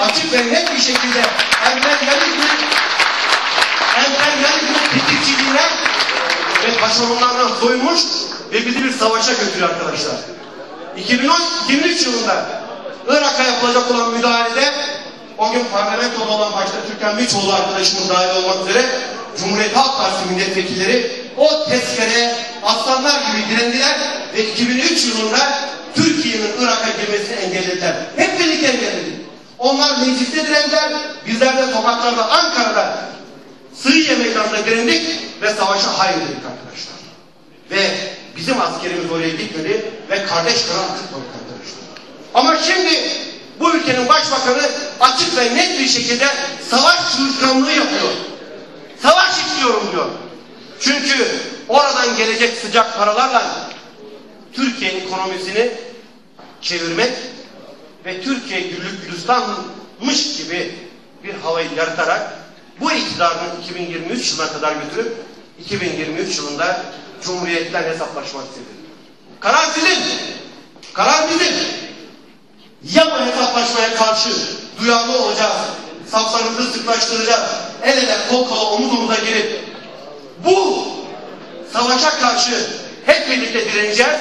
açık ve net bir şekilde emperyalizmin emperyalizmin tetikçiliğine ve taşeronlarına soymuş ve bizi bir savaşa götürüyor arkadaşlar. 2010, 2003 yılında Irak'a yapılacak olan müdahalede o gün parlamentoda olan başta Türkan Miçoğlu arkadaşımız dahil olmak üzere Cumhuriyet Halk Partisi milletvekilleri o tezkere aslanlar gibi direndiler ve 2003 yılında Türkiye'nin Irak'a girmesini engellediler. Hep birlikte engelledik. Onlar mecliste direndiler, bizler de sokaklarda Ankara'da Sığıye meydanında direndik ve savaşa hayır dedik arkadaşlar. Ve bizim askerimiz oraya gitmedi ve kardeş kıran kırmadık arkadaşlar. Ama şimdi bu ülkenin başbakanı açık ve net bir şekilde savaş çırtkanlığı yapıyor. Savaş istiyorum diyor. Çünkü oradan gelecek sıcak paralarla Türkiye ekonomisini çevirmek ve Türkiye güllük gülistanmış gibi bir havayı yaratarak bu iktidarını 2023 yılına kadar götürüp 2023 yılında Cumhuriyetler hesaplaşmak istedi. Karar sizin. Karar bizim. Ya bu hesaplaşmaya karşı duyarlı olacağız, saflarımızı sıklaştıracağız, el ele kol kola omuz omuza girip bu savaşa karşı hep birlikte direneceğiz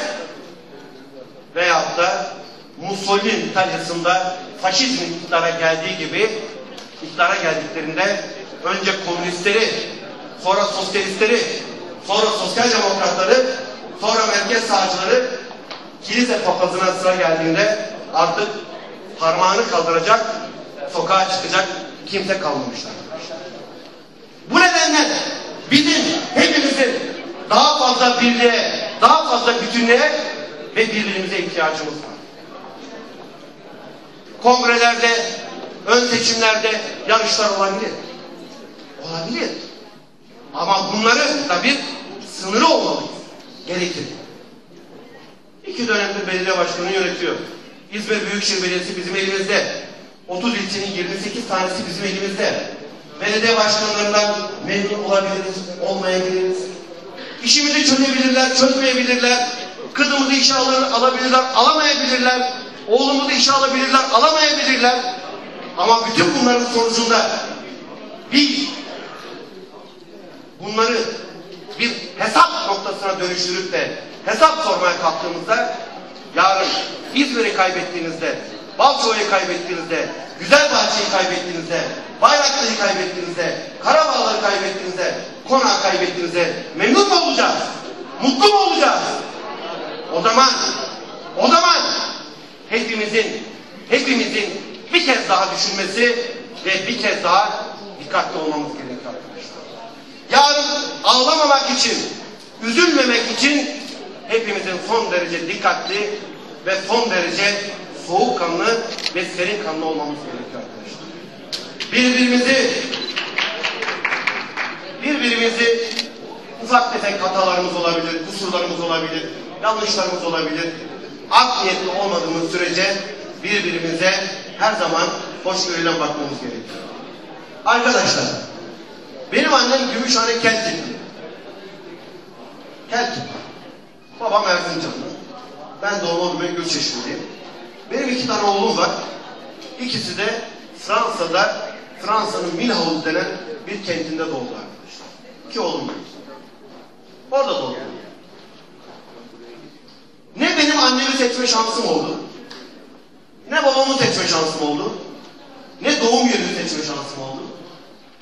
veyahut da Mussolini İtalya'sında faşizm iktidara geldiği gibi iktidara geldiklerinde önce komünistleri, sonra sosyalistleri, sonra sosyal demokratları, sonra merkez sağcıları kilise papazına sıra geldiğinde artık parmağını kaldıracak, sokağa çıkacak kimse kalmamışlar. Bu nedenle bizim hepimizin daha fazla birliğe, daha fazla bütünlüğe ve birbirimize ihtiyacımız var. Kongrelerde, ön seçimlerde yarışlar olabilir. Olabilir. Ama bunların da bir sınırı olmalı. Gerekir. İki dönemdir belediye başkanı yönetiyor. İzmir Büyükşehir Belediyesi bizim elimizde. 30 ilçenin 28 tanesi bizim elimizde. Belediye başkanlarından memnun olabiliriz, olmayabiliriz. İşimizi çözebilirler, çözmeyebilirler. Kızımızı işe alır, alabilirler, alamayabilirler. Oğlumuzu işe alabilirler, alamayabilirler. Ama bütün bunların sonucunda biz bunları bir hesap noktasına dönüştürüp de hesap sormaya kalktığımızda yarın İzmir'i kaybettiğinizde, Balçova'yı kaybettiğinizde, Güzelbahçe'yi kaybettiğinizde, Bayraklı'yı kaybettiğinizde, Karabağlar'ı kaybettiğinizde, Konağı kaybettiğinizde memnun mu olacağız? Mutlu mu olacağız? O zaman, o zaman hepimizin, hepimizin bir kez daha düşünmesi ve bir kez daha dikkatli olmamız gerekiyor arkadaşlar. Yarın ağlamamak için, üzülmemek için hepimizin son derece dikkatli ve son derece soğukkanlı ve serin kanlı olmamız gerekiyor arkadaşlar. Birbirimizi birbirimizi ufak tefek hatalarımız olabilir, kusurlarımız olabilir, yanlışlarımız olabilir. Art niyetli olmadığımız sürece birbirimize her zaman hoşgörüyle bakmamız gerekiyor. Arkadaşlar, benim annem Gümüşhane Keltikli. Keltik. Babam Erzincanlı. Ben doğma büyüme Gülçeşme'liyim. Benim iki tane oğlum var. İkisi de Fransa'da, Fransa'nın Milhaus denen bir kentinde doğdu arkadaşlar. İki oğlum var. Orada doğdu. Ne benim annemi seçme şansım oldu, ne babamı seçme şansım oldu, ne doğum yerini seçme şansım oldu,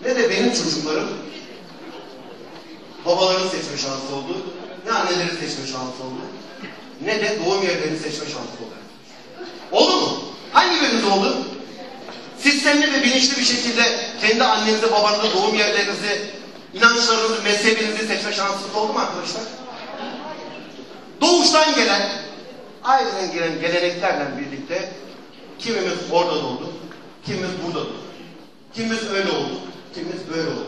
ne de benim çocuklarım babalarını seçme şansı oldu, ne anneleri seçme şansı oldu, ne de doğum yerlerini seçme şansı oldu. Oldu mu? Hangi biriniz oldu? Sistemli ve bilinçli bir şekilde kendi annenizi, babanızı, doğum yerlerinizi, inançlarınızı, mezhebinizi seçme şansınız oldu mu arkadaşlar? Doğuştan gelen, aileden gelen geleneklerle birlikte kimimiz orada doğdu, kimimiz burada doğdu. Kimimiz öyle oldu, kimimiz böyle oldu.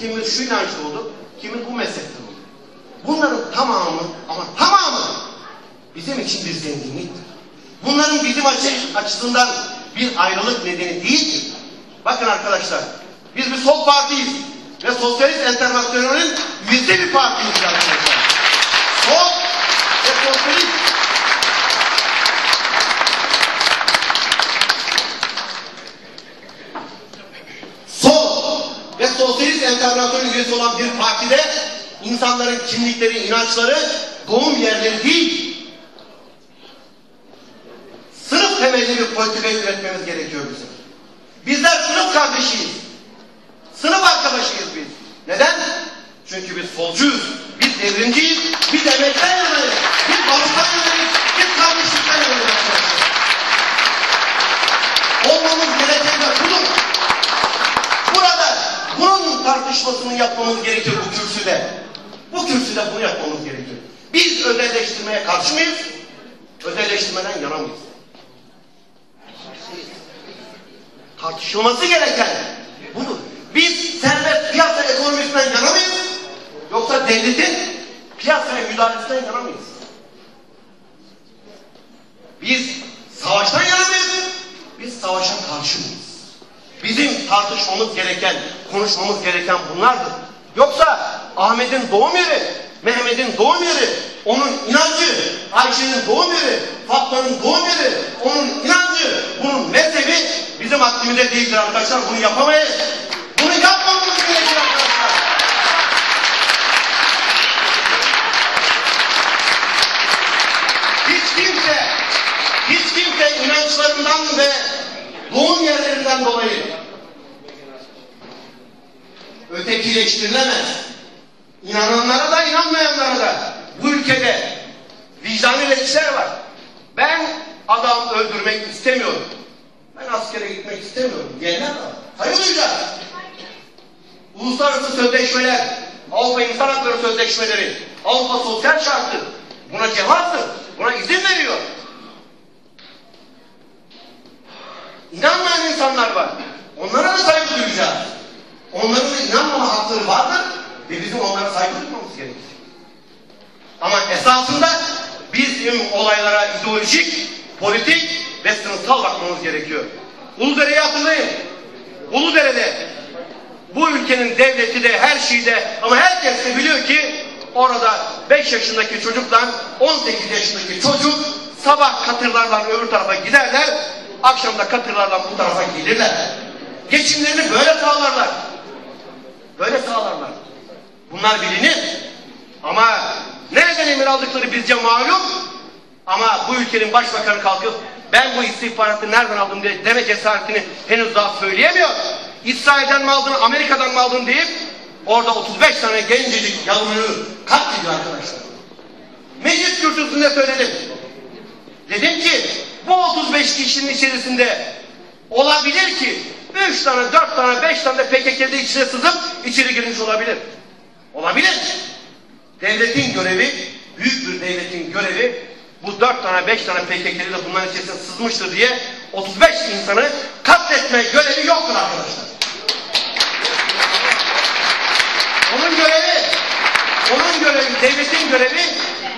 Kimimiz şu inançta oldu, kimimiz bu meslekte oldu. Bunların tamamı ama tamamı bizim için bir zenginliktir. Bunların bizim açı, açısından bir ayrılık nedeni değildir. Bakın arkadaşlar, biz bir sol partiyiz ve Sosyalist Enternasyonel'in üyesi bir partiyiz arkadaşlar. Sol ve sosyalist enternasyonun üyesi olan bir partide insanların kimlikleri, inançları, doğum yerleri değil, sınıf temelli bir politikayı üretmemiz gerekiyor bizim. Bizler sınıf kardeşiyiz. Sınıf arkadaşıyız biz. Neden? Çünkü biz solcuyuz, biz devrimciyiz, biz emekten yanayız, biz barıştan yanayız, biz kardeşlikten yanayız. Olmamız gereken de budur. Burada bunun tartışmasını yapmamız gerekiyor bu kürsüde. Bu kürsüde bunu yapmamız gerekiyor. Biz özelleştirmeye karşı mıyız? Özelleştirmeden yana mıyız? Tartışılması gereken budur. Biz serbest piyasa ekonomisinden yana mıyız? Yoksa devletin piyasaya müdahalesinden yana mıyız? Biz savaştan yana mıyız? Biz savaşa karşı mıyız? Bizim tartışmamız gereken, konuşmamız gereken bunlardır. Yoksa Ahmet'in doğum yeri, Mehmet'in doğum yeri, onun inancı, Ayşe'nin doğum yeri, Fatma'nın doğum yeri, onun inancı, bunun mezhebi bizim haddimize değildir arkadaşlar. Bunu yapamayız. Bunu yapmamamız gerekir arkadaşlar. Hiç kimse, hiç kimse inançlarından ve doğum yerlerinden dolayı ötekileştirilemez. İnananlara da inanmayanlara da bu ülkede vicdanı üreticiler var. Ben adam öldürmek istemiyorum. Ben askere gitmek istemiyorum diyenler var. Hayır duyacağız. Uluslararası sözleşmeler, Avrupa İnsan Hakları Sözleşmeleri, Avrupa Sosyal Şartı buna cevaptır. Buna izin veriyor. İnanmayan insanlar var. Onlara da saygı duyacağız. Onların da inanmama hakları vardır ve bizim onlara saygı duymamız gerekir. Ama esasında bizim olaylara ideolojik, politik ve sınıfsal bakmamız gerekiyor. Uludere'yi hatırlayın. Uludere'de bu ülkenin devleti de her şeyi de ama herkes de biliyor ki orada 5 yaşındaki çocukla 18 yaşındaki çocuk sabah katırlardan öbür tarafa giderler akşamda katırlardan bu tarafa gelirler. Geçimlerini böyle sağlarlar. Böyle sağlarlar. Bunlar bilinir. Ama nereden emir aldıkları bizce malum. Ama bu ülkenin başbakanı kalkıp ben bu istihbaratı nereden aldım diye deme cesaretini henüz daha söyleyemiyor. İsrail'den mi aldın, Amerika'dan mı aldın deyip orada 35 tane gencecik yavruyu katlediyor arkadaşlar. Meclis kürsüsünde söyledim. Dedim ki bu 35 kişinin içerisinde olabilir ki 3 tane, 4 tane, 5 tane de PKK'de içine sızıp içeri girmiş olabilir. Olabilir. Devletin görevi, büyük bir devletin görevi bu 4 tane, 5 tane PKK'li de bunların içerisine sızmıştır diye 35 insanı katletme görevi yoktur arkadaşlar. Onun görevi, onun görevi, devletin görevi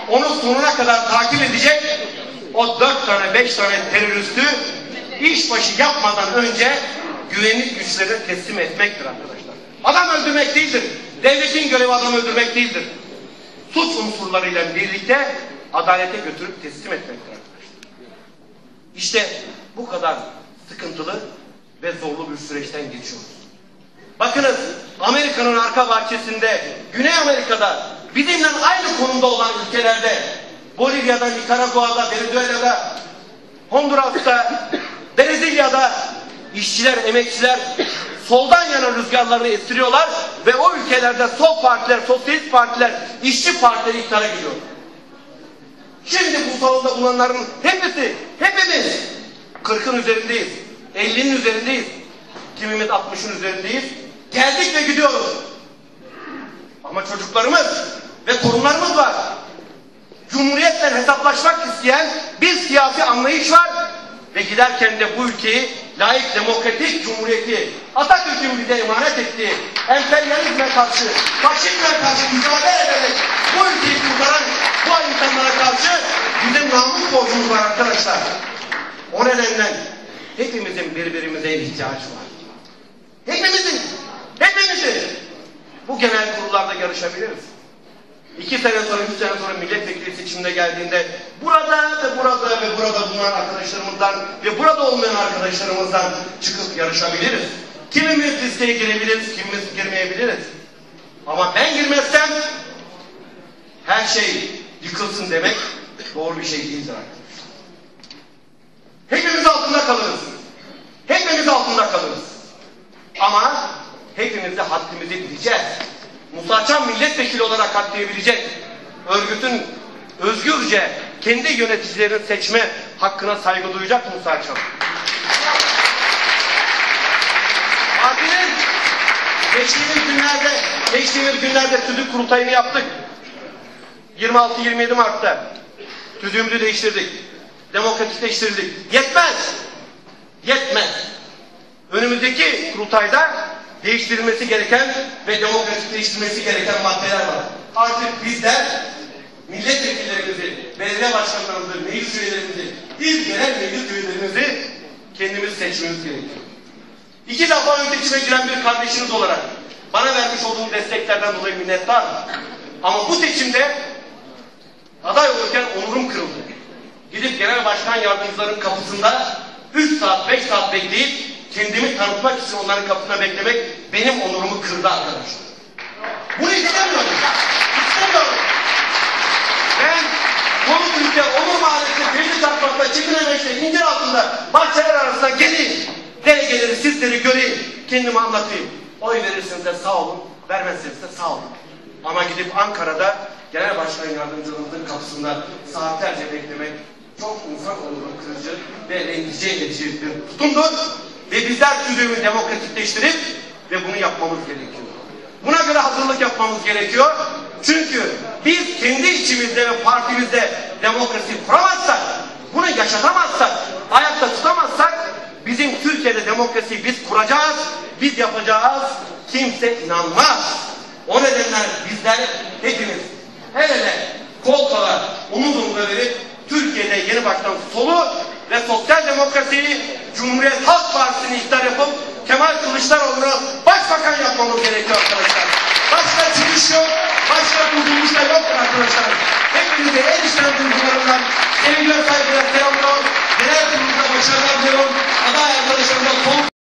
onu sonuna kadar takip edecek o dört tane beş tane teröristi işbaşı yapmadan önce güvenlik güçlerine teslim etmektir arkadaşlar. Adam öldürmek değildir. Devletin görevi adam öldürmek değildir. Suç unsurlarıyla birlikte adalete götürüp teslim etmektir arkadaşlar. İşte bu kadar sıkıntılı ve zorlu bir süreçten geçiyoruz. Bakınız Amerika'nın arka bahçesinde, Güney Amerika'da bizimle aynı konumda olan ülkelerde Bolivya'da, Nikaragua'da, Venezuela'da, Honduras'ta, Brezilya'da işçiler, emekçiler soldan yana rüzgarlarını estiriyorlar ve o ülkelerde sol partiler, sosyalist partiler, işçi partileri iktidara geliyor. Şimdi bu salonda bulunanların hepsi, hepimiz 40'ın üzerindeyiz, 50'nin üzerindeyiz, kimimiz 60'ın üzerindeyiz. Geldik ve gidiyoruz. Ama çocuklarımız ve torunlarımız var. Cumhuriyetle hesaplaşmak isteyen bir siyasi anlayış var ve giderken de bu ülkeyi layık demokratik cumhuriyeti Atatürk'ün bize emanet ettiği emperyalizme karşı, faşizme karşı mücadele ederek bu ülkeyi kurtaran bu insanlara karşı bizim namus borcumuz var arkadaşlar. O nedenle hepimizin birbirimize ihtiyacı var. Hepimizin, hepimizin bu genel kurullarda yarışabiliriz. İki sene sonra, üç sene sonra milletvekili seçimine geldiğinde burada ve burada ve burada bulunan arkadaşlarımızdan ve burada olmayan arkadaşlarımızdan çıkıp yarışabiliriz. Kimimiz listeye girebiliriz, kimimiz girmeyebiliriz. Ama ben girmezsem her şey yıkılsın demek doğru bir şey değildir arkadaşlar. Hepimiz altında kalırız. Hepimiz altında kalırız. Ama hepimiz de haddimizi bileceğiz. Musa Çam milletvekili olarak haddiyebilecek. Örgütün özgürce kendi yöneticilerini seçme hakkına saygı duyacak Musa Çam. Partinin geçtiğimiz günlerde, geçtiğimiz günlerde tüdük kurultayını yaptık. 26-27 Mart'ta tüdüğümüzü değiştirdik. Demokratikleştirdik. Yetmez. Yetmez. Önümüzdeki kurultayda değiştirilmesi gereken ve demokratikleştirilmesi gereken maddeler var. Artık bizler milletvekillerimizi, belediye başkanlarımızı, meclis üyelerimizi, il genel meclis üyelerimizi kendimiz seçmemiz gerekiyor. İki defa ön seçime giren bir kardeşiniz olarak bana vermiş olduğum desteklerden dolayı minnettar. Ama bu seçimde aday olurken onurum kırıldı. Gidip genel başkan yardımcıların kapısında 3 saat 5 saat bekleyip kendimi tanıtmak için onların kapısına beklemek benim onurumu kırdı arkadaşlar. Bunu. İstemiyorum. Çarpmak'ta Çekinemeç'te incir altında bahçeler arasında gelin. Delegeleri sizleri göreyim. Kendimi anlatayım. Oy verirsiniz de sağ olun. Vermezseniz de sağ olun. Ama gidip Ankara'da genel başkan yardımcılığımızın kapısında saatlerce beklemek çok insan onuru kırıcı ve rencide edici bir tutumdur. Ve bizler tüzüğümü demokratikleştirip ve bunu yapmamız gerekiyor. Buna göre hazırlık yapmamız gerekiyor. Çünkü biz kendi içimizde ve partimizde demokrasi kuramazsak, bunu yaşatamazsak, ayakta tutamazsak bizim Türkiye'de demokrasiyi biz kuracağız, biz yapacağız, kimse inanmaz. O nedenle bizler hepimiz el ele, kol kola, omuz verip Türkiye'de yeni baştan solu ve sosyal demokrasiyi Cumhuriyet Halk Partisi'ni iktidar yapıp Kemal Kılıçdaroğlu'nu başbakan yapmamız gerekiyor arkadaşlar. Başka çıkış yok, başka kurtuluş da yok arkadaşlar. Sevgili arkadaşlar selamlar. Neler yaptığımızda başarılar diliyorum. Aday arkadaşlarımla son